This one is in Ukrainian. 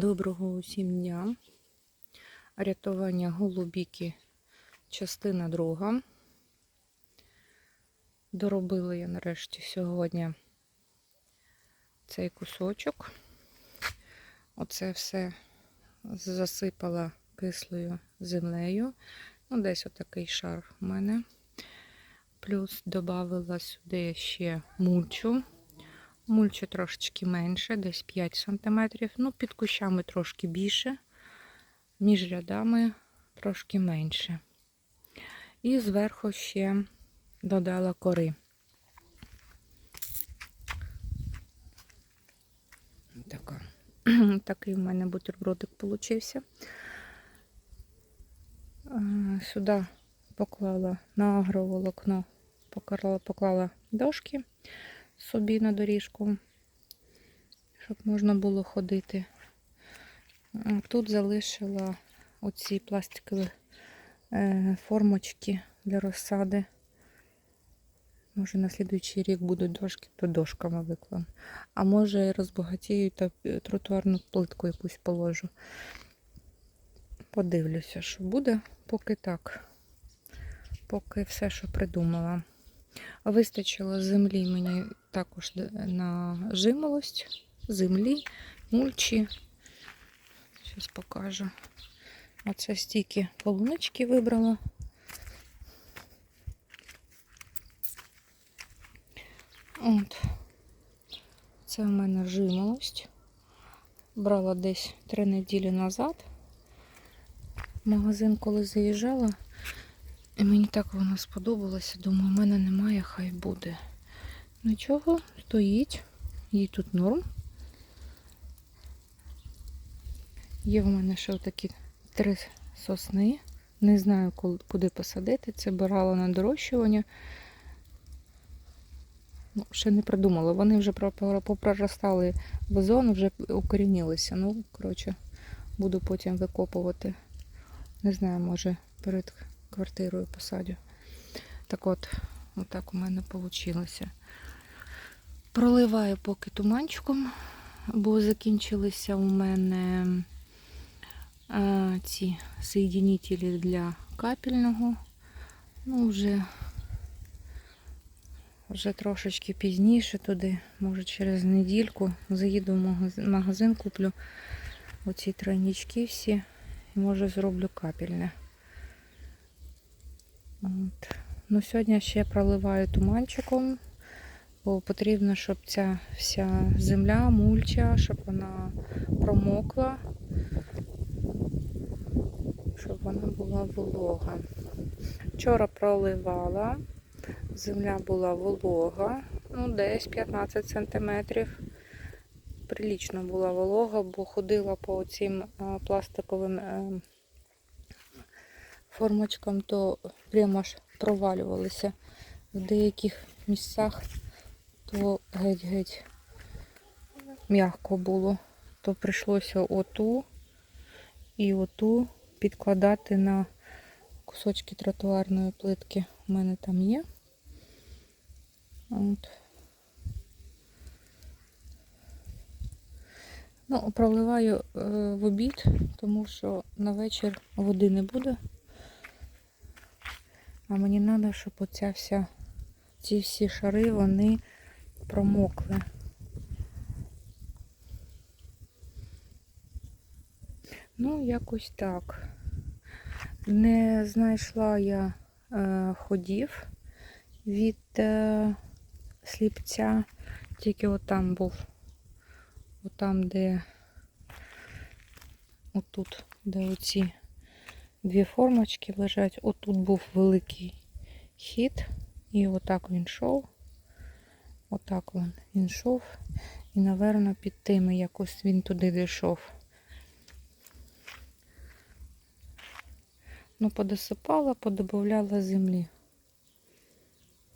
Доброго усім дня. Рятування голубіки, частина друга. Доробила я нарешті сьогодні цей кусочок. Оце все засипала кислою землею. Ну, десь отакий шар в мене. Плюс додала сюди ще мульчу. Мульчу трошечки менше, десь 5 см. Ну, під кущами трошки більше, між рядами трошки менше. І зверху ще додала кори. Така. Такий в мене бутербродик получився. Сюди поклала на агроволокно, поклала, поклала дошки собі на доріжку, щоб можна було ходити. Тут залишила оці пластикові е, формочки для розсади. Може, на слідуючий рік будуть дошки, то дошками викладу. А може розбагатію та тротуарну плитку якусь положу. Подивлюся, що буде, поки так. Поки все, що придумала. Вистачило землі мені також на жимолость, землі, мульчі. Зараз покажу. Оце стільки полунички вибрала. От. Це в мене жимолость. Брала десь три неділі назад. В магазин, коли заїжджала, і мені так воно сподобалося. Думаю, в мене немає, хай буде. Нічого, стоїть, їй тут норм. Є в мене ще такі три сосни. Не знаю, куди посадити. Це брала на дорощування. Ну, Ще не придумала. Вони вже попроростали вазон, вже укорінилися. Ну, коротше, буду потім викопувати. Не знаю, може перед квартирою посадю. Так от, отак у мене вийшло. Проливаю поки туманчиком, бо закінчилися у мене а, ці соєдинителі для капельного. Ну, вже вже трошечки пізніше туди, може через недільку, заїду в магазин, куплю оці тройнички всі і може зроблю капельне. От. Ну, Сьогодні ще проливаю туманчиком, бо потрібно, щоб ця вся земля, мульча, щоб вона промокла, щоб вона була волога. Вчора проливала, земля була волога, ну десь 15 см. Прилічно була волога, бо ходила по цим пластиковим е, формочкам, то прямо аж провалювалися. В деяких місцях то геть-геть м'яко було, то прийшлося оту і оту підкладати на кусочки тротуарної плитки. У мене там є. От. Ну, проливаю е, в обід, тому що на вечір води не буде. А мені треба, щоб оця вся, ці всі шари, вони промокли. Ну, якось так. Не знайшла я е, ходів від е, сліпця, тільки отам був. Отам, де отут, де оці дві формочки лежать. Отут був великий хід, і отак він йшов. Отак він, йшов. І, напевно, під тими якось він туди дійшов. Ну, подосипала, подобавляла землі.